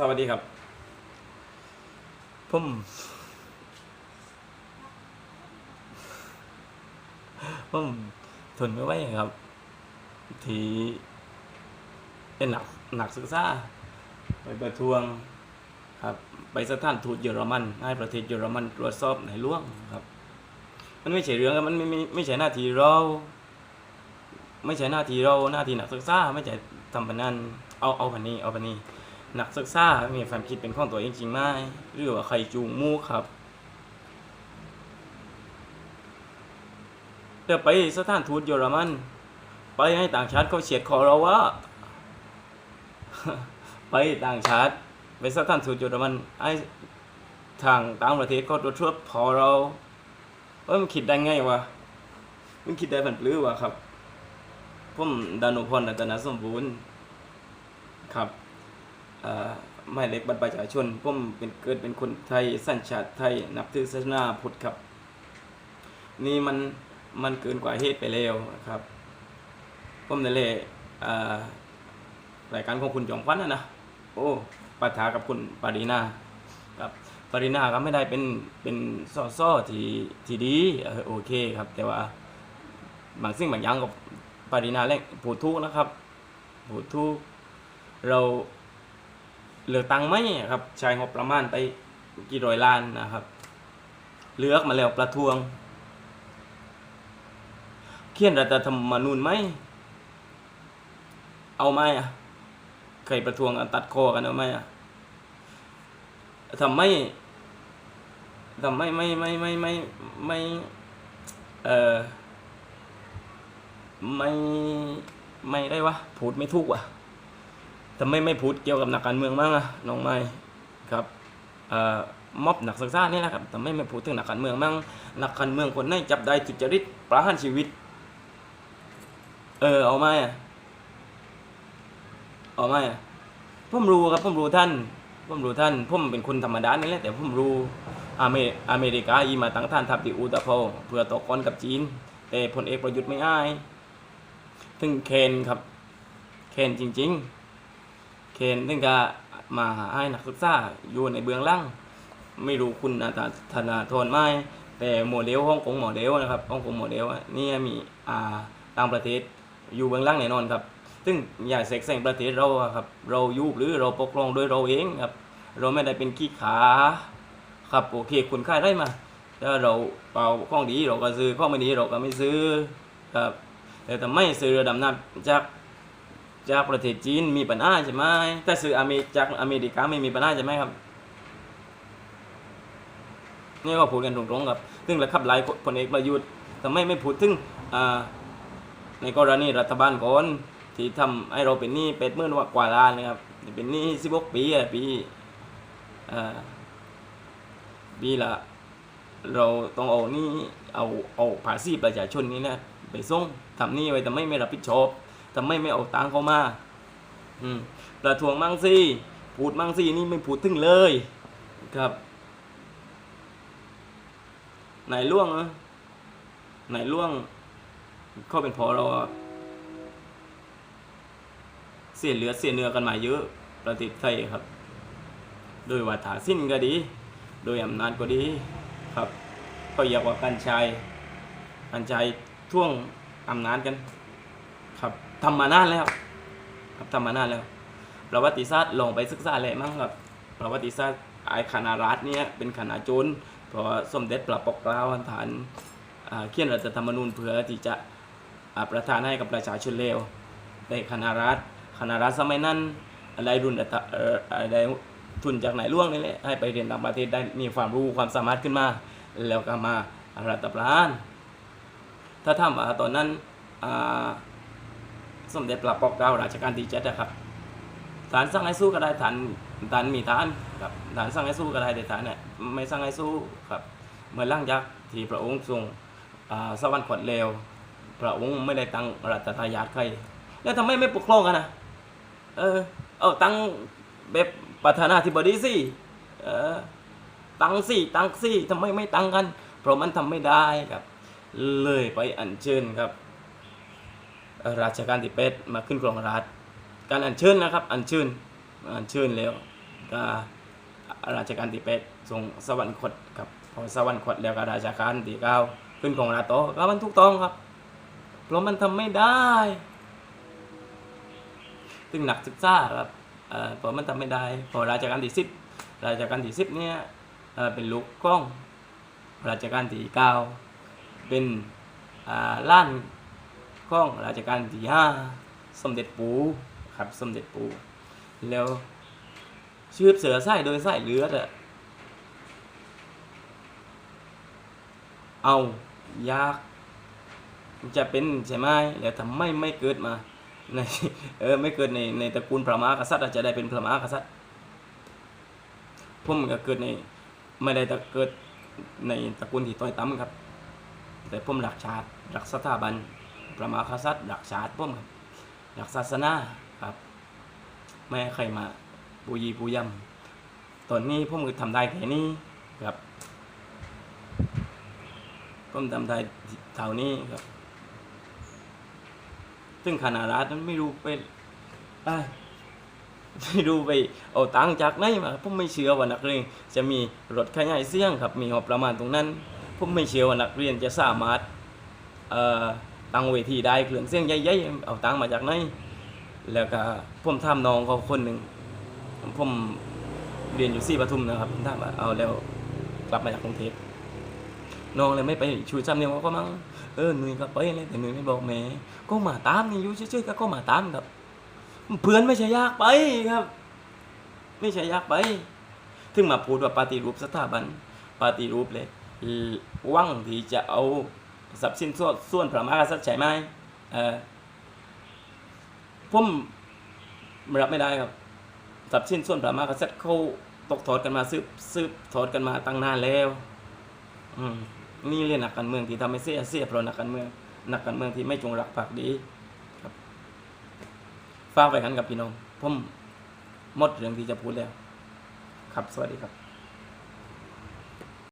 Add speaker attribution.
Speaker 1: สวัสดีครับ ผม ผมทนไม่ไหวครับ ที่เป็นหนักหนักศึกษาไปประท้วงครับ ไปสถานทูตเยอรมัน ให้ประเทศเยอรมันตรวจสอบในล่วงครับ มันไม่ใช่เรื่องครับ มันไม่ไม่ไม่ใช่หน้าที่เรา ไม่ใช่หน้าที่เรา หน้าที่นักศึกษาไม่ใช่ทำแบบนั้น เอาเอาแบบนี้ เอาแบบนี้ นักศึกษามีความคิดเป็นของตัวเองจริงไหมหรือว่าใครจูงมูกครับเดี๋ยวไปสถานทูตเยอรมัน ไปให้ต่างชาติเขาเฉียดคอเราว่า ไปต่างชาติไปสถานทูตเยอรมันไอ้ทางต่างประเทศเขาตรวจสอบพอเราเอ้ยมันคิดได้ไงวะมันคิดได้ผันปลื้อวะครับผมดานุพรรัตนสมบูรณ์ครับ หมายเลขบัตรประชาชนผมเป็นเกิดเป็นคนไทยสัญชาติไทย นับถือศาสนาพุทธครับ นี่มันมันเกินกว่าเหตุไปแล้วครับผมนั่นแหละเอ่รายการของคุณจอมขวัญนะนะโอ้ปะทะกับคุณปารีนาครับปารีนาก็ไม่ได้เป็นเป็นซ่อซ่อที่ที่ดีโอเคครับ แต่ว่าบางสิ่งบางอย่างกับปารีนาแหละพูดถูกนะครับพูดถูกเรา เหลือกตังค์ไหมครับใช้งบประมาณไปกี่ร้อยล้านนะครับ เลือกมาแล้วประท้วง เขียนรัฐธรรมนูญไหมเอาไหมอะใครประท้วงตัดคอกันเอาไหมอะทำไมทำไมไม่ไม่ไม่ไม่ไม่เออไม่ไม่ได้วะพูดไม่ถูกวะ ทำไมไม่พูดเกี่ยวกับนักการเมืองบ้างอะน้องไม้ครับอ่อม็อบหนักศึกษานี่แหละครับทำไมไม่พูดถึงนักการเมืองบ้างนักการเมืองคนไหนจับได้ทุจริตประหารชีวิต เออเอาไหมอะเอาไหมอะผมรู้ครับผมรู้ท่านผมรู้ท่านผมเป็นคนธรรมดานี่แหละแต่ผมรู้อเมอเมริกาอีมาตั้งท่านทัพที่อุตภาวเพื่อต่อกรกับจีน แต่พลเอกประยุทธ์ไม่อ้ายถึงเคนครับ เคนจริง ๆ เคนถึงก็มาหาให้นักศึกษาอยู่ในเบื้องล่างไม่รู้คุณอาตาธนาธรไหมแต่โมเดลฮ่องกงโมเดลนะครับฮ่องกงโมเดลนี่มีอ่าต่างประเทศอยู่เบื้องล่างแน่นอนครับ ซึ่งอย่าเสกแซงประเทศเราครับเรายู่หรือเราปกครองโดยเราเองครับ เราไม่ได้เป็นขี้ขาครับโอเคคุณค่าได้มาถ้าเราเป่าข้องดีเราก็ซื้อข้องไม่ดีเราก็ไม่ซื้อครับแต่ทำไมซื้อเรือดำน้ำจาก จากประเทศจีนมีปัญหาใช่ไหมแต่ซื้ออเมริจากอเมริกาไม่มีปัญหาใช่ไหมครับนี่ก็พูดกันตรงๆครับ ซึ่งระขับไล่พลเอกประยุทธ์ทำไมไม่พูดถึงอ่าในกรณีรัฐบาลก่อนที่ทำให้เราเป็นหนี้เป็ดหมื่นกว่าล้านนะครับ เป็นหนี้สิบหกปีอะปีปีละเราต้องเอานี่เอาเอาภาษีประชาชนนี่นะไปส่งทำหนี้ไว้แต่ไม่ไม่รับผิดชอบ ทำไม่ไม่เอาตังเข้ามา อืมประท้วงมั่งสิพูดมั่งสินี่ไม่พูดถึงเลย ครับ ไหนล่วงอะไหนล่วงเขาเป็นพอเราเสียเหลือเสียเนื้อกันมาเยอะ ประเทศไทยครับ โดยว่าถาสิ้นก็ดี โดยอำนาจก็ดีครับก็อยากว่ากันชายกันชายท่วงอำนาจกันครับ ทำมานานแล้ว ครับทำมานานแล้ว ประวัติศาสตร์ลองไปศึกษาแหละมั้งครับ ประวัติศาสตร์ไอ้คณะรัฐเนี่ยเป็นคณะโจรเพราะว่าสมเด็จพระปกเกล้าฐานเขียนรัฐธรรมนูญเพื่อที่จะประทานให้กับประชาชนเลวได้คณะรัฐคณะรัฐสมัยนั้นได้รุ่นอัตเอ่อได้ทุนจากไหนล่วงนี่แหละให้ไปเรียนต่างประเทศได้มีความรู้ความสามารถขึ้นมา แล้วก็มารัฐประหารถ้าถามว่าตอนนั้นอ่า สมเด็จพระปกเกล้ารัชกาลที่เจ็ดนะครับฐานสั่งให้สู้ก็ได้ฐานฐานมีฐานครับฐานสั่งให้สู้ก็ได้แต่ฐานเนี่ยไม่สั่งให้สู้ครับเมื่อนร่างยักษ์ที่พระองค์ทรงอ่าสวรรค์ขดเลวพระองค์ไม่ได้ตั้งรัตทายาทใครแล้วทำไมไม่ปกครองกันนะเออเอาตั้งแบบประธานาธิบดีสิเออตั้งสิตั้งสิทำไมไม่ตั้งกัน เพราะมันทำไม่ได้ครับ เลยไปอัญเชิญครับ ราชการที่เป็ดมาขึ้นครองราชการอัญเชิญนะครับ อัญเชิญอัญเชิญแล้วก็ราชการที่แปดทรงสวรรคตครับพอสวรรคตแล้วก็ราชการที่เก้าขึ้นของราโตก็มันถูกต้องครับ เพราะมันทำไม่ได้ซึ่งหนักศึกษาครับเอ่อเพราะมันทำไม่ได้ พอราชการที่สิบราชการที่สิบเนี่ยเเป็นลูกกล้อง ราชการที่เก้าเป็นล้าน กล้องราชการที่ห้าสมเด็จปู่ครับสมเด็จปู่แล้วชื่อเสือไส้โดยไส้เลือดอะเอายากจะเป็นใช่ไหมแล้วทำไมไม่เกิดมาในเออไม่เกิดในในตระกูลพระมหากษัตริย์อาจจะได้เป็นพระมหากษัตริย์ผมก็เกิดในไม่ได้แต่เกิดในตระกูลที่ต้อยต่ำครับ แต่ผมรักชาติรักสถาบัน พระมหากษัตริย์รักชาติผมครับรักศาสนาครับไม่ให้ใครมาปูยีปูยำตอนนี้ผมก็ทำได้แค่นี้ครับผมทำได้เท่านี้ครับ ซึ่งคณะรัฐนั้นไม่รู้ไปไม่รู้ไปเอาตังค์จากไหนมาผมไม่เชื่อว่านักเรียนจะมีรถขยายเสียงครับมีงบประมาณตรงนั้น ผมไม่เชื่อว่านักเรียนจะสามารถเอ่อ ตั้งเวทีได้เครื่องเสียงใหญ่ๆเอาตังมาจากไหนแล้วก็ผมถามน้องเขาคนหนึ่งผมเรียนอยู่สี่ปทุมนะครับผมถามว่าเอาแล้วกลับมาจากกรุงเทพน้องเลยไม่ไปชูจำเนี่ยว่าก็มั้งเออหนุ่ยก็ไปเลยแต่หนุ่ยไม่บอกแม่ก็มาตามนี่อยู่เฉยๆก็ก็มาตามครับ เพื่อนไม่ใช่ยากไปครับ ไม่ใช่ยากไป ถึงมาพูดว่าปฏิรูปสถาบันปฏิรูปเลยหวังที่จะเอา ทรัพย์สินส่วนส่วนพระมหากษัตริย์ใช่ไหมเออผมรับไม่ได้ครับทรัพย์สินส่วนพระมหากษัตริย์เขาตกทอดกันมาสืบสืบทอดกันมาตั้งนานแล้วอืมนี่เรียนนักการเมืองที่ทำให้เสียเสียเพราะนักการเมืองนักการเมืองที่ไม่จงรักภักดีครับฝากไปกันกับพี่น้องผมหมดเรื่องที่จะพูดแล้ว ครับสวัสดีครับ